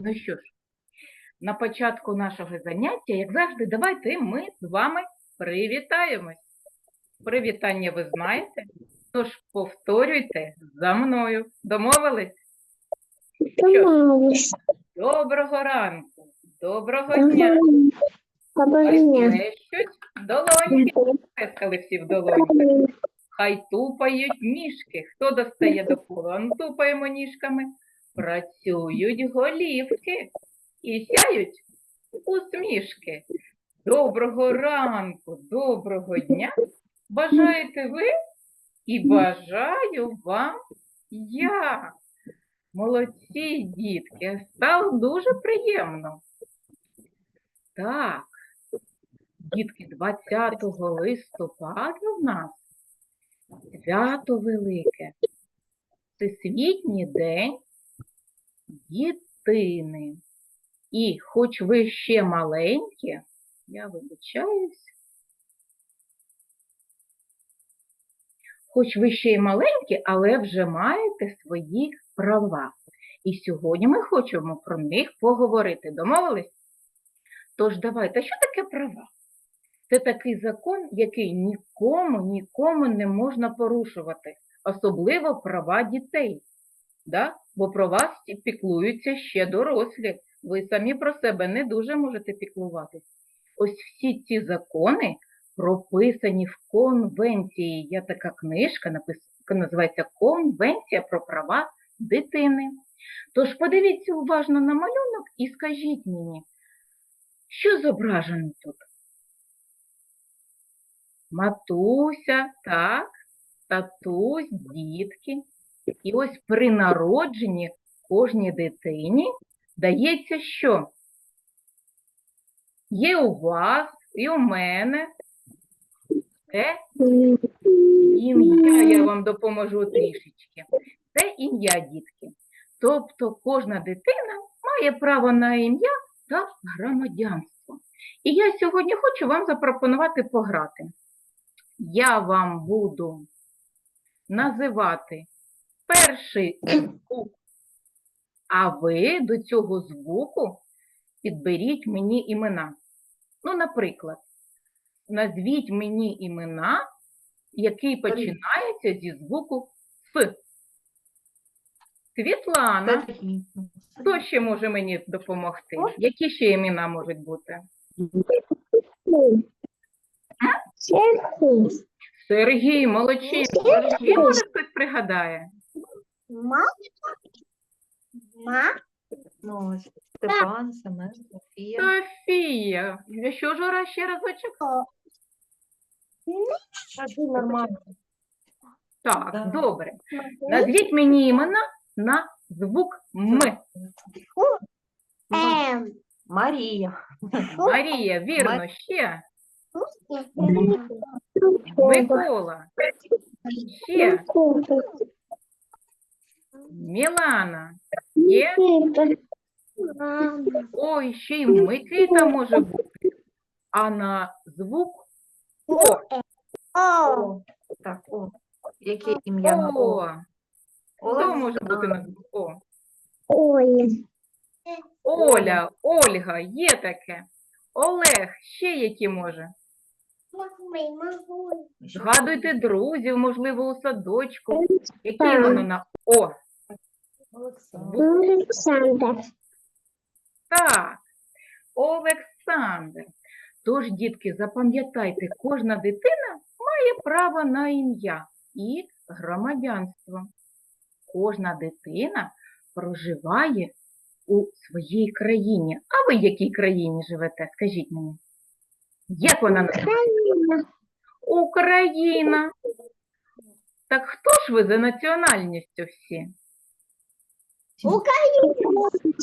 Ну що ж, на початку нашого заняття, як завжди, давайте ми з вами привітаємось. Привітання ви знаєте, тож повторюйте за мною. Домовились? Домовились. Доброго ранку, доброго дня. Доброго дня. долоньки, плескали всі в долоньки. Хай тупають ніжки. Хто достає до пола? Ну, тупаємо ніжками. Працюють голівки і сяють усмішки. Доброго ранку, доброго дня. Бажаєте ви і бажаю вам я. Молодці, дітки, стало дуже приємно. Так, дітки, 20 листопада в нас свято велике. Всесвітній день дітини. І хоч ви ще маленькі, я вибачаюсь, хоч ви ще й маленькі, але вже маєте свої права. І сьогодні ми хочемо про них поговорити. Домовились? Тож давайте, що таке права? Це такий закон, який нікому, нікому не можна порушувати, особливо права дітей. Да? Бо про вас піклуються ще дорослі. Ви самі про себе не дуже можете піклуватись. Ось всі ці закони прописані в конвенції. Є така книжка, яка називається Конвенція про права дитини. Тож подивіться уважно на малюнок і скажіть мені, що зображено тут? Матуся, так, татусь, дітки. І ось при народженні кожній дитині дається що? Є у вас і у мене. Це ім'я, я вам допоможу трішечки. Це ім'я дітки. Тобто кожна дитина має право на ім'я та громадянство. І я сьогодні хочу вам запропонувати пограти. Я вам буду називати перший звук, а ви до цього звуку підберіть мені імена. Ну, наприклад, назвіть мені імена, який починається зі звуку С. Світлана, хто ще може мені допомогти? Які ще імена можуть бути? Сергій. Сергій, молодчинка. Сергій, може хтось пригадає? Ма. Ма. Ну, Степан, Семен, Софія. Софія. Я Що ж раз ще разочок? Кажи нормально. Так, Да. добре. Назвіть мені імена на звук М. М. Марія. Марія, вірно, ще. Микола. Ще. Мілана. Є. Ой, ще й Микита може бути. А на звук О. О, так, о. Яке ім'я на О? О. Хто може бути на звук О? Ой. Оля, Ольга, є таке. Олег, ще які може? Згадуйте друзів, можливо, у садочку. Які воно на О? Олександр. Олександр. Так, Олександр. Тож, дітки, запам'ятайте, кожна дитина має право на ім'я і громадянство. Кожна дитина проживає у своїй країні. А ви в якій країні живете? Скажіть мені. Як вона називається? Україна. Так хто ж ви за національністю всі?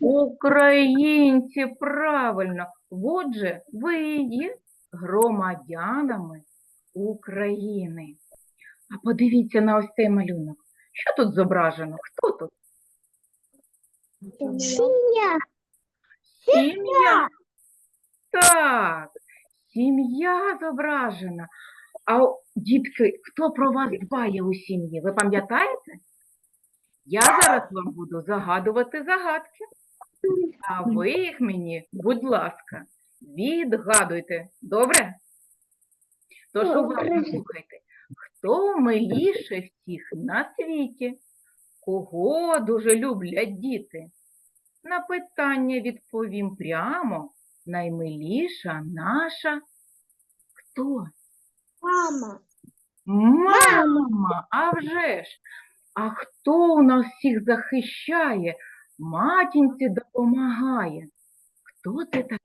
Українці, правильно. Отже, ви є громадянами України. А подивіться на ось цей малюнок. Що тут зображено? Хто тут? Сім'я. Сім'я. Так, сім'я зображена. А дітки, хто про вас дбає у сім'ї? Ви пам'ятаєте? Я зараз вам буду загадувати загадки. А ви їх мені, будь ласка, відгадуйте. Добре? Тож уважно слухайте. Хто миліше всіх на світі? Кого дуже люблять діти? На питання відповім прямо. Наймиліша наша. Хто? Мама. Мама, а вже ж. А хто у нас всіх захищає? Матінці допомагає. Хто це такий?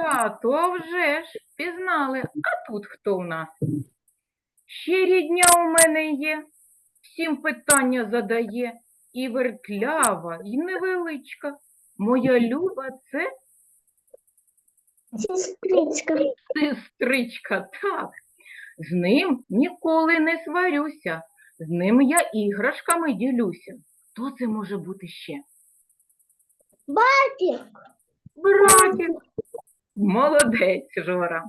А вже ж, пізнали. А тут хто у нас? Ще рідня у мене є, всім питання задає, і вертлява, і невеличка. Моя люба це Сестричка. сестричка, так. З ним ніколи не сварюся, з ним я іграшками ділюся. Хто це може бути ще? Братик. Братик. Молодець, Жора.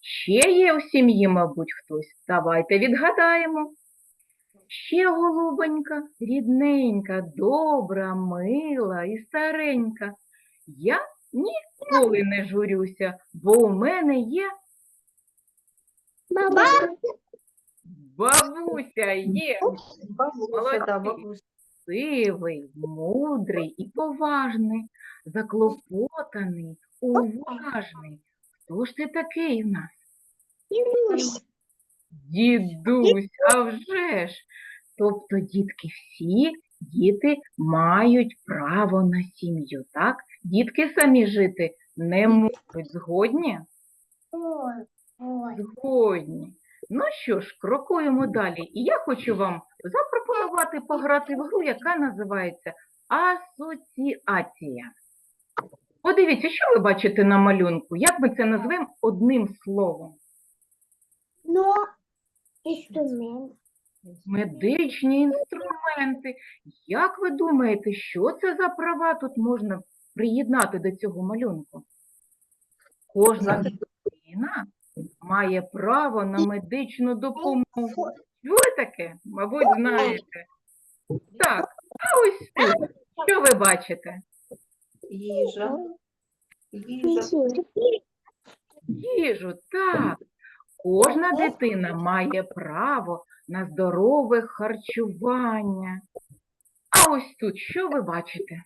Ще є у сім'ї, мабуть, хтось. Давайте відгадаємо. Ще голубонька, рідненька, добра, мила і старенька. Я ніколи не журюся, бо у мене є Баба. Бабуся, є Бабуся, да, бабуся. сивий, мудрий і поважний, заклопотаний, уважний. Хто ж ти такий в нас? Дідусь. Дідусь, а вже ж. Тобто, дітки, всі діти мають право на сім'ю, так? Дітки самі жити не можуть. Згодні? Ой. Ой. Згодні. Ну що ж, крокуємо далі. І я хочу вам запропонувати пограти в гру, яка називається Асоціація. Подивіться, що ви бачите на малюнку? Як ми це назвемо одним словом? Но. Інструмент. Медичні інструменти. Як ви думаєте, що це за права тут можна приєднати до цього малюнку? Кожна дитина має право на медичну допомогу. Чули таке? Мабуть, знаєте. Так, а ось тут. Що ви бачите? Їжа. Їжа. Їжу, так. Кожна дитина має право на здорове харчування. А ось тут що ви бачите?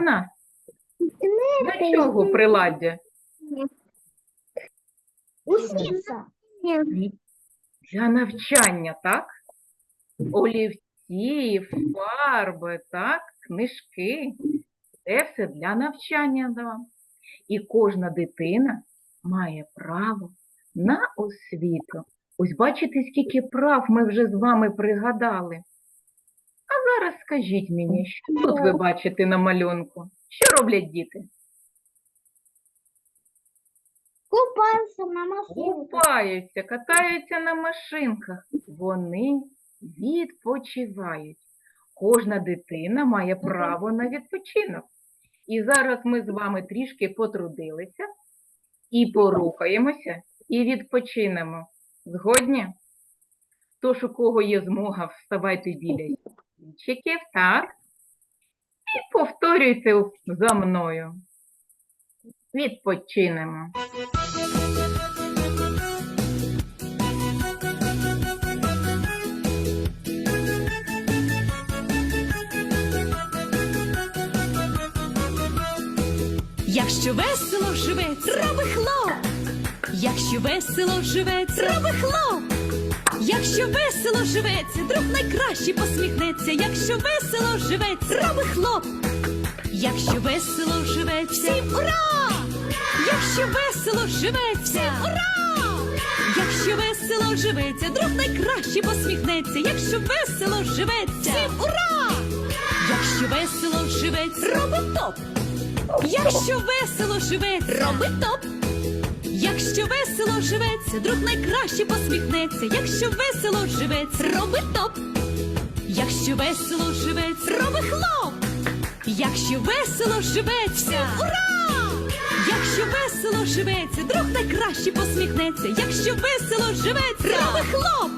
Нас для чого приладдя? Усіца. Для навчання, так? Олівці, фарби, так, книжки. Це все для навчання. Да. І кожна дитина має право на освіту. Ось бачите, скільки прав ми вже з вами пригадали. А зараз скажіть мені, що тут ви бачите на малюнку? Що роблять діти? Купався на машинку. Купаються, катаються на машинках. Вони відпочивають. Кожна дитина має право на відпочинок. І зараз ми з вами трішки потрудилися і порухаємося, і відпочинемо. Згодні? Тож, у кого є змога, вставайте біля стільчиків, так? І повторюйте за мною. Відпочинемо. Якщо весело живеться, роби хлоп. Якщо весело живеться, роби хлоп. Якщо весело живеться, друг найкраще посміхнеться. Якщо весело живеться, роби хлоп. Якщо весело живеться, всім ура! Якщо весело живеться, всім ура! Якщо весело живеться, друг найкраще посміхнеться. Якщо весело живеться, всім ура! Якщо весело живеться, роби топ. Якщо весело живеться, роби топ. Якщо весело живеться, друг найкраще посміхнеться. Якщо весело живеться, роби топ. Якщо весело живеться, роби хлоп. Якщо весело живеться, ура! Якщо весело живеться, друг найкраще посміхнеться. Якщо весело живеться, роби хлоп.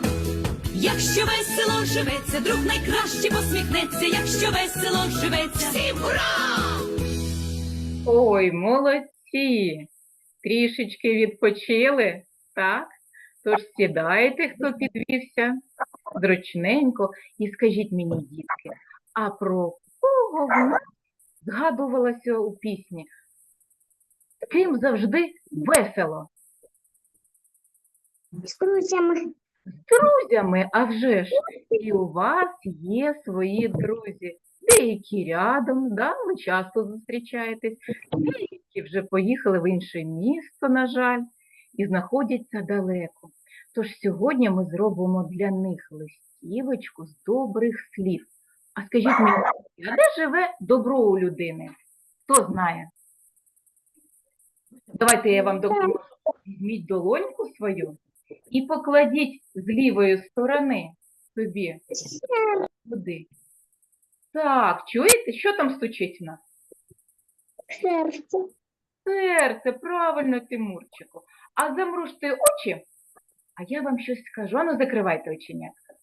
Якщо весело живеться, друг найкраще посміхнеться, якщо весело живеться. Всім ура! Ой, молодці! Трішечки відпочили, так? Тож сідайте, хто підвівся, зручненько, і скажіть мені, дітки, а про кого в нас згадувалося у пісні? З Ким завжди весело? З друзями. З друзями, а вже ж, і у вас є свої друзі. Деякі рядом, да, ви часто зустрічаєтесь, деякі вже поїхали в інше місто, на жаль, і знаходяться далеко. Тож сьогодні ми зробимо для них листівочку з добрих слів. А скажіть мені, а де живе добро у людини? Хто знає? Давайте я вам допоможу. Візьміть долоньку свою і покладіть з лівої сторони собі туди. Так, чуєте, що там стучить в нас? Серце. Серце, правильно, Тимурчику. А замружте очі, а я вам щось скажу. Ану, закривайте оченятка.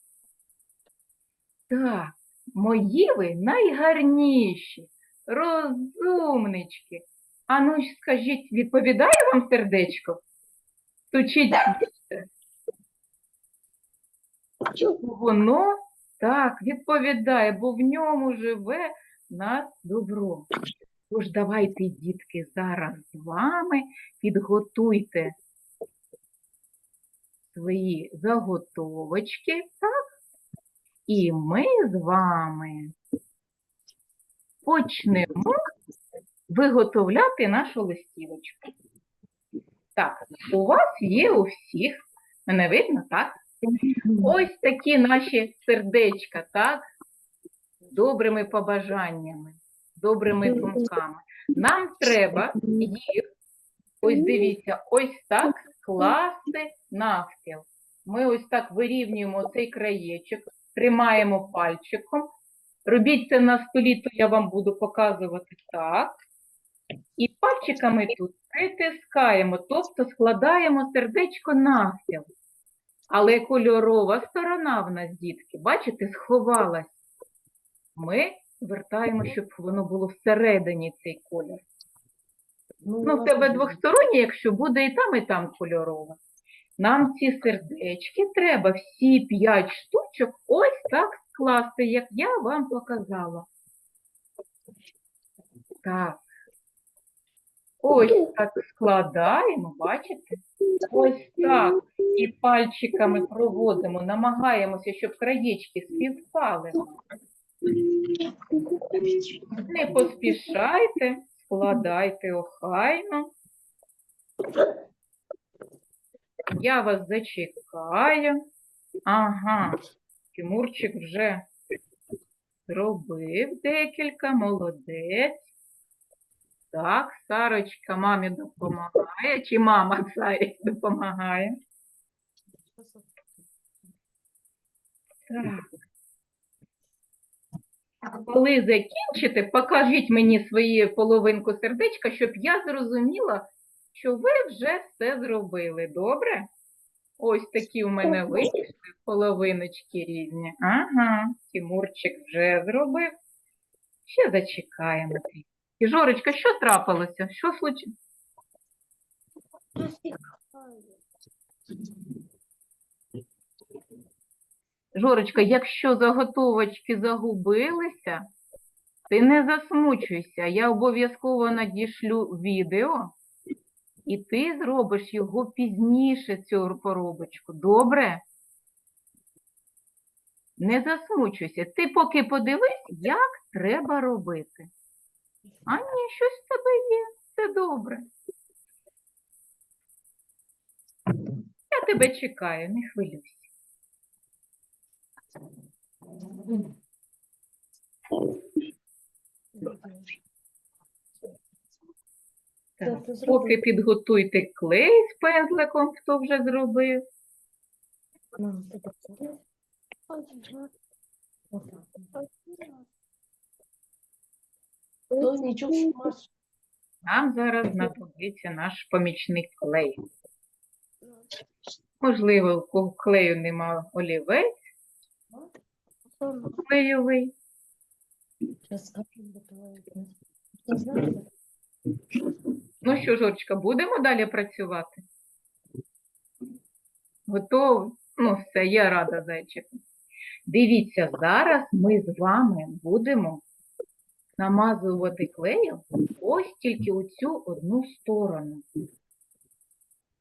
Так, мої ви найгарніші, розумнички. Ану, ж скажіть, відповідає вам сердечко? Стучить. Воно так відповідає, бо в ньому живе нас добро. Тож давайте, дітки, зараз з вами підготуйте свої заготовочки, так? І ми з вами почнемо виготовляти нашу листівочку. Так, у вас є у всіх, мене видно, так? Ось такі наші сердечка, так? Добрими побажаннями, добрими думками. Нам треба їх, ось дивіться, ось так скласти навпіл. Ми ось так вирівнюємо цей краєчок, тримаємо пальчиком. Робіть це на столі, то я вам буду показувати так. І пальчиками тут притискаємо, тобто складаємо сердечко навпіл. Але кольорова сторона в нас, дітки, бачите, сховалась. Ми звертаємо, щоб воно було всередині цей колір. Ну, в тебе двостороннє, якщо буде і там, і там кольорова. Нам ці сердечки треба всі п'ять штучок ось так скласти, як я вам показала. Так. Ось так складаємо, бачите? Ось так. І пальчиками проводимо, намагаємося, щоб краєчки співпали. Не поспішайте, складайте охайно. Я вас зачекаю. Ага, Тимурчик вже зробив декілька, молодець. Так, Сарочка мамі допомагає, чи мама Сарі допомагає? Так. Коли закінчите, покажіть мені свою половинку сердечка, щоб я зрозуміла, що ви вже все зробили. Добре? Ось такі у мене вийшли половиночки різні. Ага, Тимурчик вже зробив. Ще зачекаємо. І Жорочка, що трапилося? Що случилось? Жорочка, якщо заготовочки загубилися, ти не засмучуйся. Я обов'язково надішлю відео, і ти зробиш його пізніше, цю поробочку. Добре? Не засмучуйся. Ти поки подивись, як треба робити. А ні, щось в тебе є. Все добре. Я тебе чекаю, не хвилюйся. Так, поки підготуйте клей з пензликом, хто вже зробив. Нам зараз знадобиться наш помічник клей. Можливо, у клею нема олівець, клейовий. Ну що, Жорочка, будемо далі працювати? Готові? Ну, все, я рада, зайчику. Дивіться, зараз ми з вами будемо намазувати клеєм ось тільки оцю одну сторону.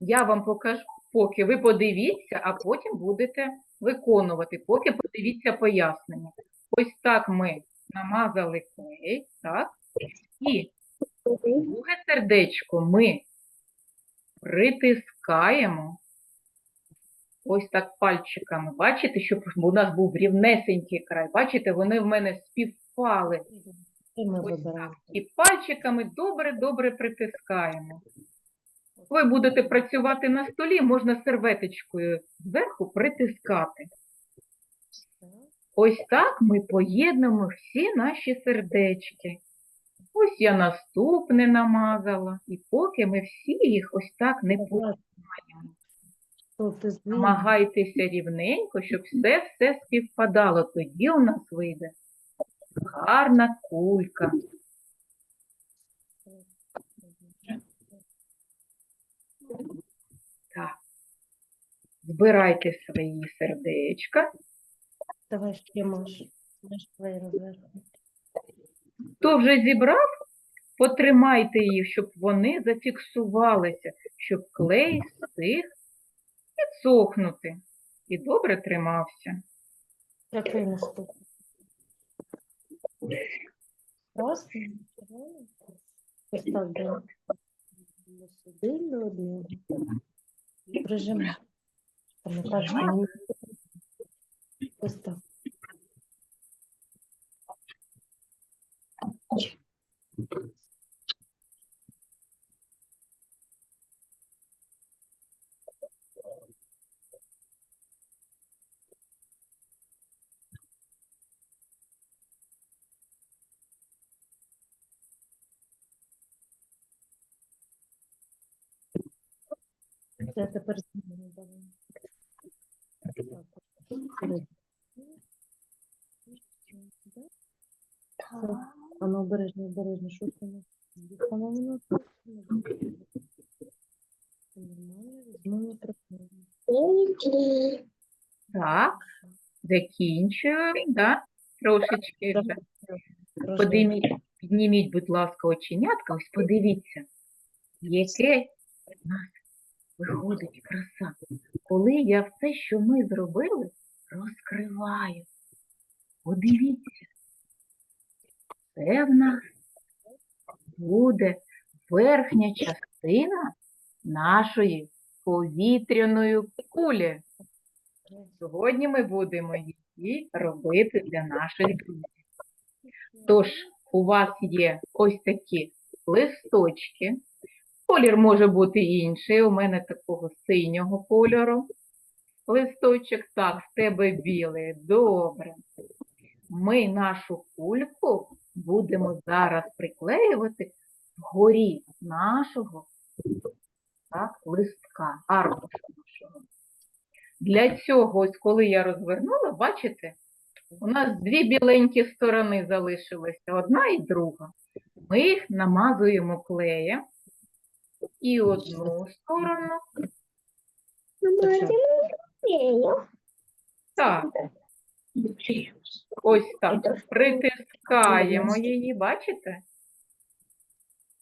Я вам покажу, поки ви подивіться, а потім будете виконувати, поки подивіться пояснення. Ось так ми намазали клей, так? І Друге сердечко ми притискаємо ось так пальчиками. Бачите, щоб у нас був рівнесенький край. Бачите, вони в мене співпали. І ми Ось вибираємо. І пальчиками добре-добре притискаємо. Ви будете працювати на столі, можна серветочкою зверху притискати. Ось так ми поєднуємо всі наші сердечки. Ось я наступне намазала, і поки ми всі їх ось так не ти? Намагайтеся рівненько, щоб все-все співпадало. Тоді у нас вийде гарна кулька. Так. Збирайте свої сердечка. Давай ще твої. Хто вже зібрав, потримайте їх, щоб вони зафіксувалися, щоб клей встиг підсохнути і добре тримався. Який наступний? До до сюди, до одного. І так. Я тепер. А ну обережно, обережно, що у? Встановлено. Нормально. Так, закінчуємо, да? Трошечки вже. Трошки. Підніміть, будь ласка, оченятка, ось подивіться, яке виходить краса. Коли я все, що ми зробили, розкриваю. Подивіться, це в нас буде верхня частина нашої повітряної кулі. Сьогодні ми будемо її робити для наших друзів. Тож, у вас є ось такі листочки. Колір може бути інший. У мене такого синього кольору. Листочок, так, в тебе білий. Добре. Ми нашу кульку будемо зараз приклеювати вгорі нашого так, листка, аркуша нашого. Для цього, ось коли я розвернула, бачите, у нас дві біленькі сторони залишилися, одна і друга. Ми їх намазуємо клеєм і одну сторону, так, ось так, притискаємо її, бачите?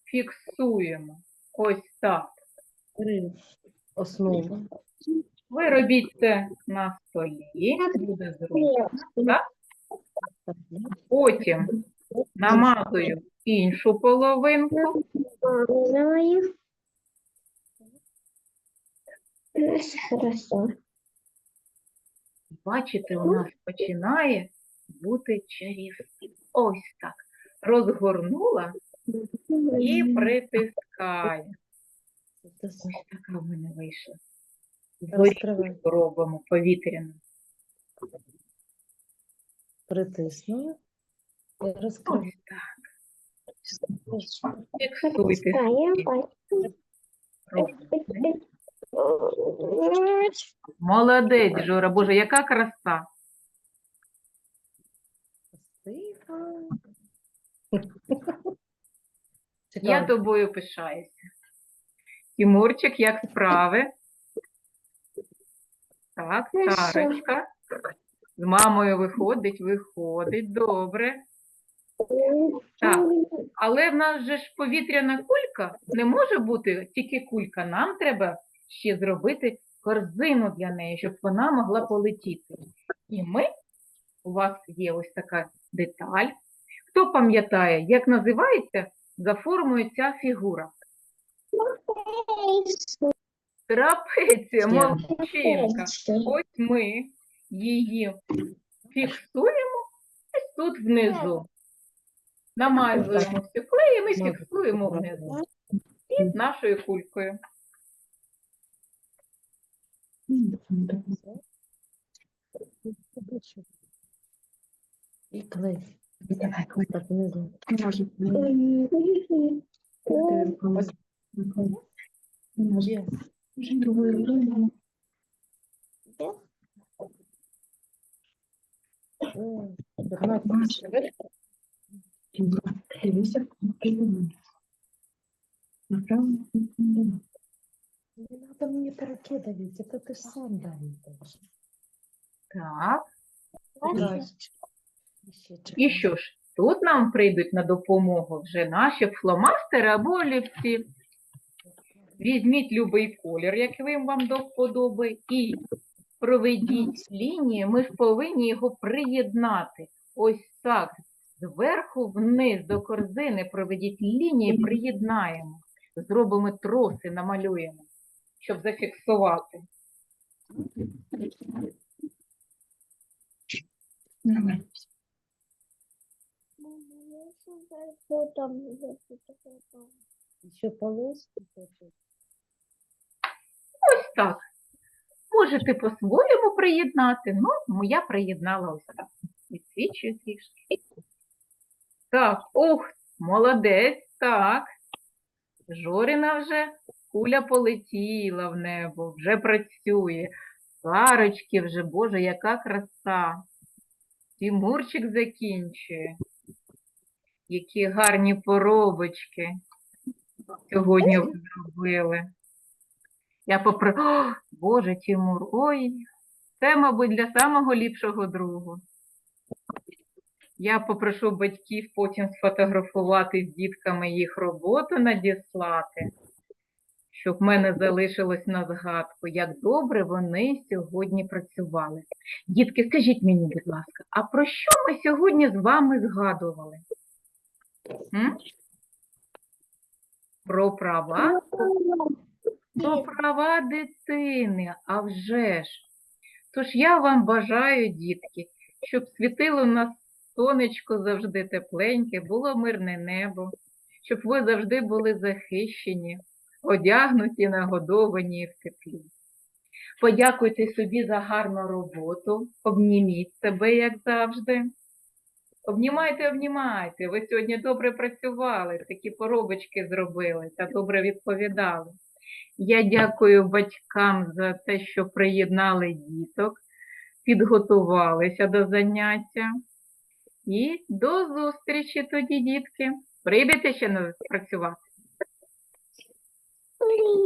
Фіксуємо. Ось так. Основу. Ви робіть це на столі, буде зручно. Так? Так. Потім намазую іншу половинку. Хорошо. Бачите, у нас починає бути чарівський. Ось так. Розгорнула і притискаю. Це Ось така в мене вийшла. Горілку робимо. І розкривай. Ось так. Фіксуйте. Молодець, Жора. Боже, яка краса. Я тобою пишаюся. Тимурчик, як справи? Так, Хорошо. Сарочка. З мамою виходить, виходить, добре. Так. Але в нас же ж повітряна кулька не може бути тільки кулька. Нам треба ще зробити корзину для неї, щоб вона могла полетіти. І ми, у вас є ось така деталь. Хто пам'ятає, як називається за формою ця фігура? Трапеція, молодчинка. Ось ми її фіксуємо ось тут внизу. Намазуємо все клеєм і фіксуємо внизу. І нашою кулькою. І клей. Так, внизу. Є. О, Бernат, Не надо мені перекидувати, це ти сам даєш. Так. Ще І що ж, тут нам прийдуть на допомогу вже наші фломастери або олівці. Візьміть будь-який колір, який вам до вподоби, і проведіть лінії. Ми ж повинні його приєднати. Ось так. Зверху вниз до корзини проведіть лінії, приєднаємо. Зробимо троси, намалюємо, щоб зафіксувати. Ще полоски. Ось так. Можете по-своєму приєднати, ну, я приєднала ось так. Відсвічую трішки. Так, ох, молодець, так. Жорина вже куля полетіла в небо, вже працює. Сарочки вже, Боже, яка краса. Тимурчик закінчує. Які гарні поробочки сьогодні ви зробили. Я попри... О, Боже, Тимур, ой, це, мабуть, для самого ліпшого другу. Я попрошу батьків потім сфотографувати з дітками їх роботу надіслати, щоб в мене залишилось на згадку, як добре вони сьогодні працювали. Дітки, скажіть мені, будь ласка, а про що ми сьогодні з вами згадували? М? Про права про права дитини, а вже ж. Тож я вам бажаю, дітки, щоб світило на сонечко завжди тепленьке, було мирне небо, щоб ви завжди були захищені, одягнуті, нагодовані і в теплі. Подякуйте собі за гарну роботу, обніміть себе, як завжди. Обнімайте, обнімайте. Ви сьогодні добре працювали, такі поробочки зробили та добре відповідали. Я дякую батькам за те, що приєднали діток, підготувалися до заняття. І до зустрічі тоді, дітки. Прийдете ще на- працювати?